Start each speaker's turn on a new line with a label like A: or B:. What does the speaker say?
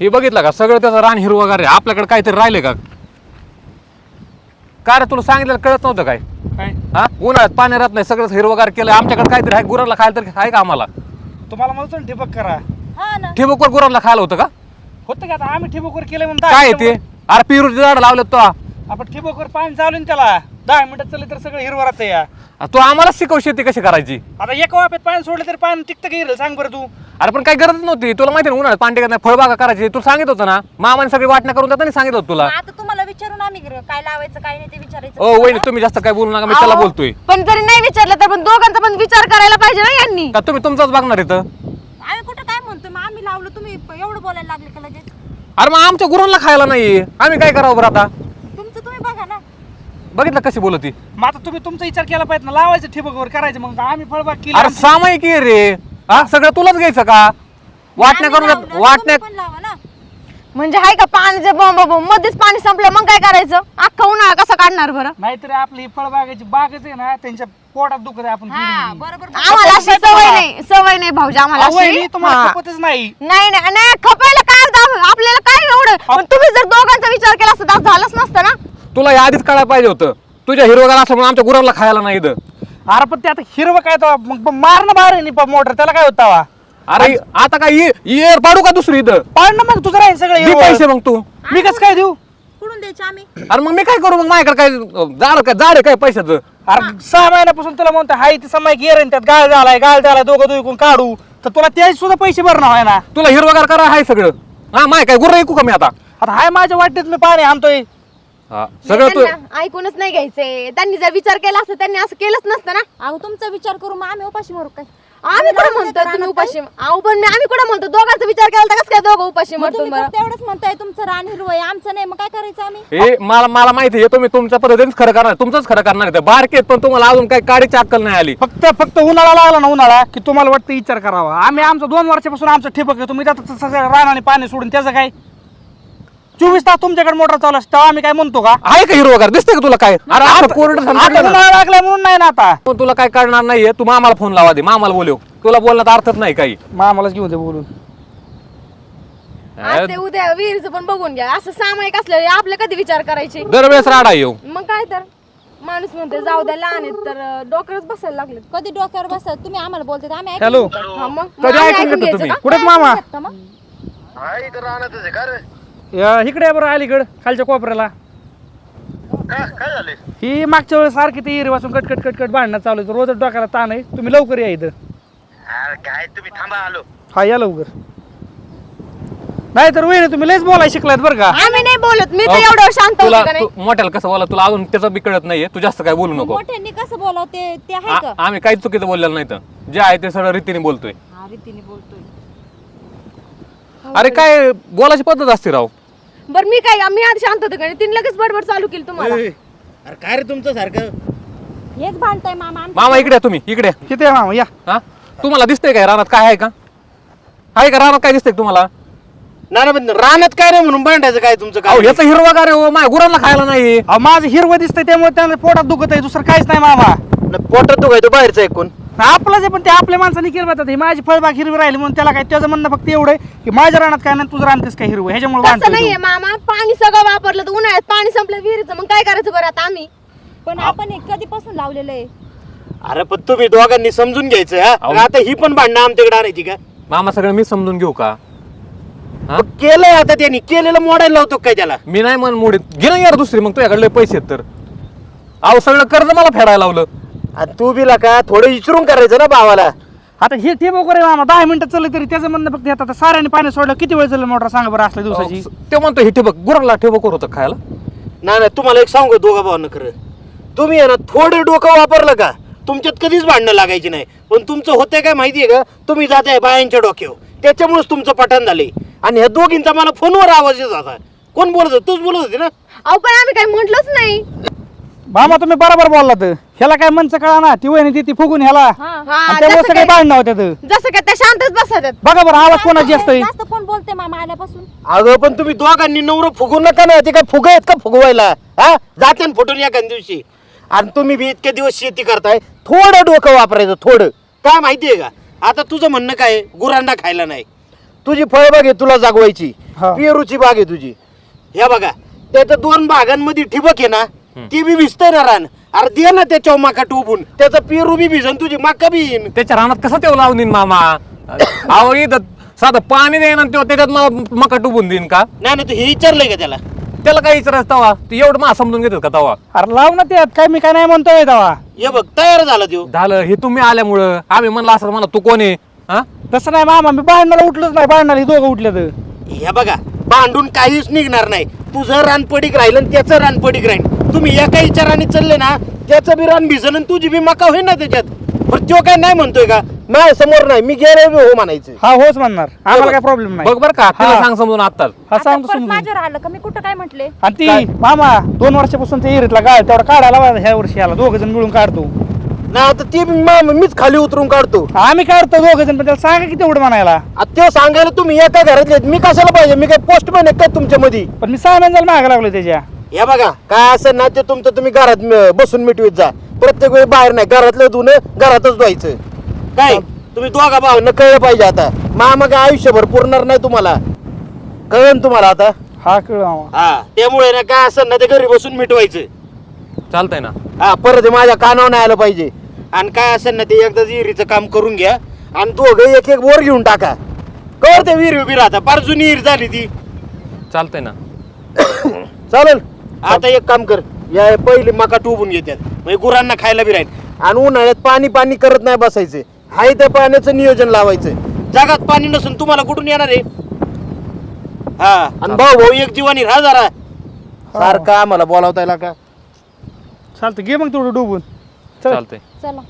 A: हे बघितलं का? सगळं त्याचं रान हिरवगार आहे. आपल्याकडे काहीतरी राहिले का? काय रे तुला सांगितलं कळत नव्हतं काय?
B: काय?
A: हा? उन्हाळ्यात पाणी राहत नाही सगळं हिरवगार केलं आमच्याकडे काहीतरी आहे. गुराला खायला तरी आहे का आम्हाला?
B: तुम्हाला म्हणतो ना ठिबक करा.
C: हा ना.
A: ठिबकवर गुराला खायला होतं का?
B: होतं का? आता आम्ही ठिबकवर केलं म्हणून
A: काय आहे ते? अरे पिरूचे झाड लावलेत तो.
B: आपण ठिबकवर पाणी चालू त्याला. दहा मिनिटात चालले तर सगळं हिरवं राहतं या.
A: तू आम्हाला शिकव शेती कशी करायची?
B: आता एका वाफेत पाणी सोडलं तरी पाणी टिकतं का हिरल? सांग बरं तू.
A: अरे पण काही गरज नव्हती. तुला माहिती ना उन्हाळ्यात टिकत नाही फळबागा करायची. तू सांगित होतं ना मामाने सगळी वाटण्या करून देताना सांगितलं होतं तुला.
C: आता तुम्हाला विचारून आम्ही गर- काय लावायचं काय नाही ते विचारायचं.
A: ओ वहिनी तुम्ही जास्त काय बोलू नका मी त्याला
D: अहो,
A: बोलतोय.
D: पण जरी नाही विचारलं तर पण दोघांचा पण विचार करायला पाहिजे ना यांनी.
A: का तुम्ही तुमचाच बघणार इथं?
C: आम्ही कुठं काय म्हणतोय? मग आम्ही लावलं तुम्ही एवढं बोलायला लागले का लगेच?
A: अरे मग आमच्या गुरांना खायला नाही आम्ही काय करावं बरं आता?
C: तुमचं तुम्ही बघा ना.
A: बघितलं कशी बोलत? ती
B: मग आता तुम्ही तुमचा विचार केला पाहिजे ना लावायचं ठिबकवर करायचं मग आम्ही फळबाग केली
A: अरे सामायिक आहे रे. हा सगळं तुलाच घ्यायचं का? वाटण्या
C: आम्ही
A: करून
C: लावलं,
A: वाटण्या
C: तुम्ही पण लावा ना.
D: म्हणजे हाय का पाण्याचे बॉम्ब बॉम्ब मध्येच पाणी संपलं मग काय करायचं? अख्खा उन्हाळा कसा काढणार बरं?
B: नाहीतरी आपली फळबागाची बागच आहे ना त्यांच्या पोटात दुखत आहे आपण
C: हा
B: पिढी.
C: बरोबर
D: आम्हाला अशी सवय नाही. सवय नाही भाऊजी आम्हाला
B: अहो, वहिनी,
D: अशी
B: तुम्हाला
D: हा.
B: खपतच नाही.
D: नाही नाही नाही, खपायला काय? आपल्याला काय एवढं? पण तुम्ही जर दोघांचा विचार केला असता तर झालंच नसतं ना.
A: तुला हे आधीच कळायला पाहिजे होतं. तुझ्या हिरवगार असल्यामुळे आमच्या गुरांना खायला नाही इथं.
B: अरे पण ते आता हिरवं काय तो मग मारणं बाहेर आहे नि मोटर त्याला काय होता वा
A: अरे आता काय ये- येर पाडू का दुसरी इथं?
B: पाडणं मग तुझं राहील सगळं
A: दे
B: हिरवं.
A: पैसे मग तू
B: मी कसं काय देऊ?
C: कुठून द्यायचे आम्ही?
A: अरे मग मी काय करू? मग माझ्याकडे काय झाड काय झाड आहे काय पैशाचं?
B: अरे सहा महिन्यापासून तुला म्हणतो हाय ती समय गेर त्यात गाळ झालाय गाळ झाला दोघं दोघं काढू? तर तुला ते सुद्धा पैसे भरणं आहे ना
A: तुला हिरवगार करा आहे सगळं. हा माय काय गुर्र ऐकू का मी आता?
B: आता हाय माझ्या वाटेत मी पाणी आणतोय.
A: हा, सगळं तू
D: त्यांना ऐकूनच नाही घ्यायचंय त्यांनी जर विचार केला असता त्यांनी असं केलंच नसतं ना.
C: अहो तुमचा विचार करू मग आम्ही उपाशी मारू काय?
D: आम्ही कुठं म्हणतो तुम्ही उपाशी? अहो पण मी आम्ही कुठं म्हणतो? दोघांचा विचार केला तर कसं काय दोघं उपाशी
C: मग
D: म्हणतो
C: तुम्ही
D: बरं?
C: फक्त एवढंच म्हणताय तुमचं रान हिरवं आहे आमचं नाही. मग काय करायचं आम्ही?
A: हे मला मला माहिती आहे तुम्ही तुमच्या पद्धतीनेच खरं करणार. तुमचंच खरं करणार आहे बारकेत पण तुम्हाला अजून काही काडीची अक्कल नाही आली.
B: फक्त फक्त उन्हाळा लागला ना उन्हाळा की तुम्हाला वाटतं विचार करावा. आम्ही आमचं दोन वर्षापासून आमचं ठिबक आहे. तुम्ही त्यात सगळं रान आणि पाणी सोडून त्याचं काय? चोवीस तास तुमच्याकडे मोटर चालू असतं तेव्हा आम्ही काय म्हणतो का?
A: आहे का हिरवगार दिसते का तुला काय? अरे आता कोरडं
B: आता
A: सांगितलं ना.
B: उन्हाळा लागलाय म्हणून नाही ना आता.
A: पण तुला काय करणार नाहीये तू मामाला फोन लावा दे. मामाला बोलव. तुला बोलण्यात अर्थच नाही काही.
B: मग आम्हालाच घेऊन दे बोलून.
D: आज ते उद्या विहिरीचं पण बघून घ्या. असं सामायिक असलं आपले कधी विचार करायचे?
A: दरवेळेस राडा येऊ.
D: मग काय तर. माणूस म्हणते जाऊ द्या लहान आहेत तर अं, डोक्यावरच बसायला लागले
C: कधी डोक्यावर बसत तुम्ही आम्हाला बोलते आम्ही ऐकून
B: हॅलो.
D: हा मग मग
A: कधी
D: आम्ही
A: ऐकून
D: ऐकून
A: घेता
D: घ्यायचं
A: तुम्ही?
D: का?
B: कुठे मामा?
C: ऐकू शकता मग?
E: हा इथं राहणारच आहे का रे?
B: या, इकडे आहे बरं अलीकड खालच्या कोपऱ्याला.
E: का काय झाले
B: ही मागच्या वेळेस सारखी ती हिरी वाचून कट कट कट कट भांडणं चालू आहे रोजच डोक्याला ताण आहे. तुम्ही लवकर या इथं.
E: अरे काय तुम्ही थांबा आलो.
B: हा या लवकर. नाही तर वहिनी तुम्ही लयच बोलाय शिकलात बरं का?
D: आम्ही नाही बोलत. मी तर एवढं शांत
A: तुला
D: होते का नाही?
A: तू- मोठ्याला कसं बोला तुला अजून त्याचं बी कळत नाहीये. तू जास्त काय बोलू नको.
C: मोठ्यांनी कसं बोलावं ते आहे
A: आ- आम्ही काही चुकीचं बोललेलं नाही तर. जे आहे ते सगळं रीतीने बोलतोय.
C: हा रीतीने बोलतोय.
A: अरे काय बोलायची पद्धत असते राव.
D: बरं मी काय मी आधी शांत होते का नाही? तिने लगेच बडबड चालू केली तुम्हाला.
F: अरे काय रे तुमचं सारखं?
C: हेच भांडताय मामा आमचं.
A: मामा इकडे या तुम्ही इकडे या.
B: किती आहे मामा? या.
A: हा? तुम्हाला दिसतंय काय रानात? काय आहे का? आहे का रानात? काय दिसतंय का तुम्हाला?
F: ना ना पण रानात काय रे म्हणून भांडायचं काय तुमचं
A: अहो
F: काय
A: ह्याचं हिरवा रे हो. माझ्या गुरांना खायला नाही
B: अहो, माझं हिरवं दिसतंय त्यामुळे त्यांना पोटात दुखत आहे दुसरं काहीच नाही मामा.
F: न, पोटात तू काय तो बाहेरचा ऐकून
B: आपलंच आहे पण ते आपल्या माणसाने केलं पाहतात ही माझी फळबाग हिरवी राहिली म्हणून त्याला काय त्याचं म्हणणं फक्त एवढं आहे की माझ्या रानात काय नाही तुझं रान कसं काय हिरवं ह्याच्यामुळे
D: तसं नाहीये. मामा. पाणी सगळं वापरलं तर उन्हाळ्यात पाणी संपलं विहिरीचं. मग काय करायचं बरं आता आम्ही?
C: पण आपण हे कधीपासून लावलेलं आहे?
F: अरे पण तुम्ही दोघांनी समजून घ्यायचं हा?
A: अहो.
F: आता ही पण भांडणं आमच्याकडे आणायची का?
A: मामा सगळं मी समजून घेऊ का? हा?
F: मग केलंय आता त्यांनी. केलेलं मोडायला लावतो काय त्याला?
A: मी नाही मन मोडीत. घे ना यार दुसरी मग तुझ्याकडे लय पैसे आहेत तर. अहो सगळं कर्ज मला फेडायला लावलं.
F: आणि तू बिला का थोडं विचारून करायचं ना भावाला.
B: आता हे ठेव करे मामा दहा मिनिटं चाललं तरी त्याचं म्हणणं फक्त येतात साऱ्याने पाणी सोडलं किती वेळ चाललं मोटर सांगा बरं असल्या दिवसाची?
A: ते म्हणतो हे ठिबक गुराला ठिबक होतं खायला?
F: ना ना तुम्हाला एक सांगू का दोघा भावांना खरं? तुम्ही आहे ना थोडं डोकं वापरलं का तुमच्यात कधीच भांडणं लागायची नाही. पण तुमचं होतंय काय माहितीये का? तुम्ही जाताय बायांच्या डोक्यावर. त्याच्यामुळेच तुमचं पठण झाले. आणि ह्या दोघींचा मला फोनवर आवाज येत होता. कोण बोलत होतं? तूच बोलत होती ना?
D: अहो पण आम्ही काही म्हटलंच नाही.
B: मामा तुम्ही बरोबर बोलला तर ह्याला काय मनचं कळा ना ती वहिनी ती ती फुगून ह्याला. आणि
D: हा
B: त्यामुळे
D: जसं
B: सगळे
D: काय
B: भांडणं होत्यात.
D: जसं काय त्या शांतच बसायच्यात
B: बघा बरं आवाज कोणाची
C: जास्त कोण बोलते मामा आल्यापासून?
F: अगं पण तुम्ही दोघांनी नवरं फुगू नका ना ते काय फुग आहेत का फुगवायला? हा? जाते ना फुटून एखाद दिवशी. आणि तुम्ही बी इतके दिवस शेती करताय थोडं डोकं वापरायचं थोडं. काय माहितीये का? आता तुझं म्हणणं काय आहे? गुरांना खायला नाही. तुझी फळबाग आहे तुला जागवायची.
B: हा.
F: पेरूची बाग आहे तुझी. ह्या बघा त्याच्या दोन बागांमध्ये ठिबक आहे ना ती बी भिजतंय ना रान. अरे दे ना त्याच्यावर मका टोपून त्याचा पेरू बी भिजन तुझी मका बी येईन.
A: त्याच्या रानात कसं तेव लावून देईन मामा? अहो इथं साधं पाणी देईन आणि तेव्हा त्याच्यात मला मका टुबून देईन का?
F: नाही ना तू हे विचारलंय का त्याला?
A: त्याला काय विचारायचं तवा? तू एवढं मा समजून घेतात का तवा?
B: अरे लाव ना त्यात काय मी काय नाही म्हणतोय तेव्हा
F: हे बघ तयार झाला तो
A: झालं हे तुम्ही आल्यामुळं. आम्ही म्हणलं असं म्हणा तू कोण आहे? हा?
B: तसं नाही मामा मी भांडणाला उठलंच नाही भांडणाला हे दोघं उठले तर.
F: हे बघा भांडून काहीच निघणार नाही. तुझं रान पडीक राहील आणि त्याचं रान पडीक राहील तुम्ही एका विचाराने चालले ना त्याचं बी रान भिजन आणि तुझी बी मका होईल ना त्याच्यात. पण तो काय नाही म्हणतोय का? नाही समोर नाही मी गेले बी हो म्हणायचं
B: हा होच म्हणणार. आम्हाला काय प्रॉब्लेम नाही.
A: बघ बर का तिला
B: हा.
A: सांग समजून आत्ताच
B: हा
C: आता
B: सांगतो
C: परत
B: समजून.
C: माझ्यावर आलं का? मी कुठं काय म्हटले?
B: आणि ती मामा दोन वर्षापासून ते इरीतला गाळ तेवढा काढायला लावा ह्या वर्षी आला दोघ जण मिळून काढतो.
F: ना आता ती बी मा- मीच खाली उतरून काढतो.
B: आम्ही काढतो दोघ जण पण त्याला सांगा की तेवढं म्हणायला.
F: आता ते सांगायला तुम्ही एका घरातले आहेत. मी कशाला पाहिजे? मी काय पोस्टमॅन आहे काय तुमच्या मध्ये
B: पण मी सामान जायला मागा लागलो त्याच्या.
F: हे बघा काय असं ना ते तुमचं तुम्ही घरात म- बसून मिटवीत जा. प्रत्येक वेळी बाहेर नाही घरातलं धुणं घरातच धुवायचं. काय? तुम्ही दोघा भाव न कळलं पाहिजे आता. मामा काय आयुष्यभर पुरणार नाही तुम्हाला. कळन तुम्हाला आता?
B: हा कळ मामा.
F: हा त्यामुळे ना काय असं ना ते घरी बसून मिटवायचं.
A: चालतंय ना.
F: हा परत हे माझ्या कानावर नाही आलं पाहिजे. आणि काय असेल ना ते एकदा विहिरीचं काम करून घ्या. आणि दोघं एक एक वर घेऊन टाका. कळ ते विहीर उभी राहता. फार जुनी विहीर झाली ती.
A: चालतंय ना.
F: चालेल. आता एक काम कर या पहिली मका टोबून घेतात म्हणजे गुरांना खायला बी राहील. आणि उन्हाळ्यात पाणी पाणी करत नाही बसायचं. हाय त्या पाण्याचं नियोजन लावायचं. जगात पाणी नसून तुम्हाला कुठून येणार आहे? हा. आणि भाऊ भाऊ एक जीवानी राहा जरा. सारखा आम्हाला बोलावता येईल का?
B: चालतं घे मग तेवढं डुबून. चल.
A: चालतंय.
D: चला.